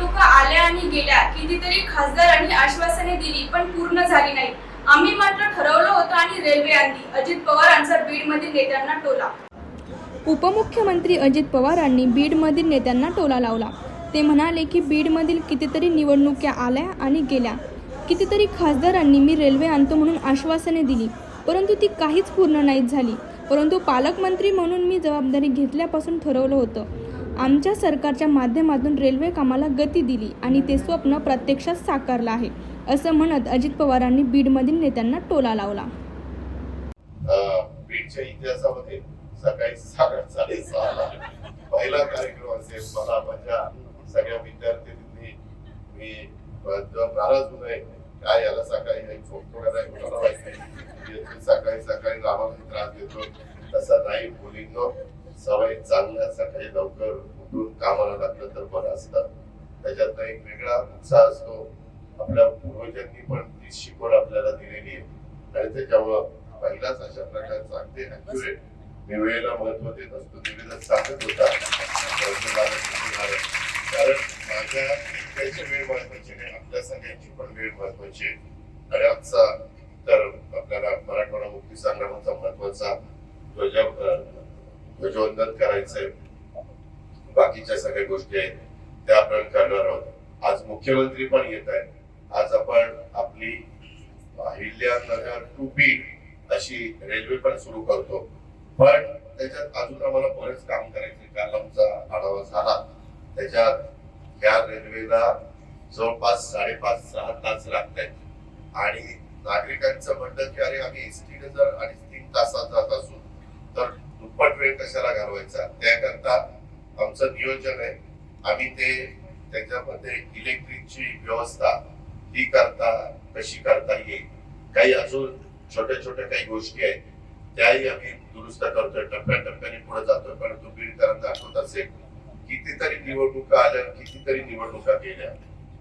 निवडणुका आल्या आणि गेल्या कितीतरी खासदारांनी आश्वासने दिली पण पूर्ण झाली नाही. आम्ही मात्र ठरवलं होतं आणि रेल्वे आणली. अजित पवारांचा बीडमधील नेत्यांना टोला. उपमुख्यमंत्री अजित पवारांनी बीडमधील नेत्यांना टोला लावला. ते म्हणाले की बीडमधील कितीतरी निवडणुक्या आल्या आणि गेल्या. कितीतरी खासदारांनी मी रेल्वे आणतो म्हणून आश्वासने दिली परंतु ती काहीच पूर्ण नाहीत झाली. परंतु पालकमंत्री म्हणून मी जबाबदारी घेतल्यापासून ठरवलं होतं. आमच्या सरकारच्या माध्यमातून रेल्वे कामाला गती दिली आणि ते स्वप्न प्रत्यक्षात साकारलं आहे असं म्हणत अजित पवारांनी बीडमधील नेत्यांना टोला लावला. बीडच्या इतिहासामध्ये सकाळी साडे साडेसहाला पहिला कार्यक्रम असेल मला माझ्या सगळ्या विद्यार्थ्यांनी मी नाराज होऊ नये काय याला सकाळी काही झोपतो नाही मला माहिती सकाळी सकाळी आम्हाला त्रास देतो तसा नाही मुलींना सवय चांगल्या सकाळी लवकर उठून कामाला लागलं तर बरं असतं. त्याच्यात एक वेगळा उत्साह असतो. आपल्या पूर्वजांनी पण ती शिकवण आपल्याला दिलेली आहे. आणि त्याच्यामुळं पहिलाच अशा प्रकारचा अगदी ऍक्युरेट मी वेळेला महत्त्व देत असतो. निवेदन सांगत होता. कारण माझ्या त्याची वेळ महत्वाची नाही. आपल्या सगळ्यांची पण वेळ महत्वाची आहे. आणि आजचा तर आपल्याला मराठवाडा मुक्ती संग्रामाचा महत्त्वाचा ध्वज ध्वजवंदन करायचंय. बाकीच्या सगळ्या गोष्टी आहेत. त्या आपण करणार आहोत. आज मुख्यमंत्री पण येत आहेत. आज आपण आपली अहिल्यानगर टू बीड अशी रेल्वे पण सुरू करतो. पण त्याच्यात अजून आम्हाला बरेच काम करायचे काल आमचा आढावा झाला. त्याच्यात या रेल्वेला जवळपास साडेपाच सहा तास लागत आहेत आणि नागरिकांचं म्हणणं की अरे आम्ही एसटीने जर अडीच तीन तासात जात असू वेळ व्हायचा त्याकरता आमचं नियोजन आहे. आम्ही ते त्याच्यामध्ये इलेक्ट्रिकची व्यवस्था ही करता कशी करता येईल. काही अजून छोट्या छोट्या काही गोष्टी आहेत. त्याही आम्ही दुरुस्त करतोय टप्प्याटप्प्याने पुढे जातोय. परंतु बीडकरांना आठवत असेल कितीतरी निवडणुका आल्या कितीतरी निवडणुका गेल्या.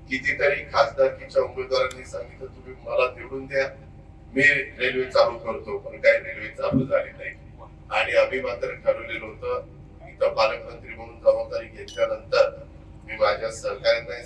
कितीतरी खासदारकीच्या उमेदवारांनी सांगितलं तुम्ही मला निवडून द्या. मी रेल्वे चालू करतो. पण काही रेल्वे चालू झाली नाही. आणि आम्ही मात्र ठरवलेलं होतं इथं पालकमंत्री म्हणून जबाबदारी घेतल्यानंतर मी माझ्या सहकार्यांनाही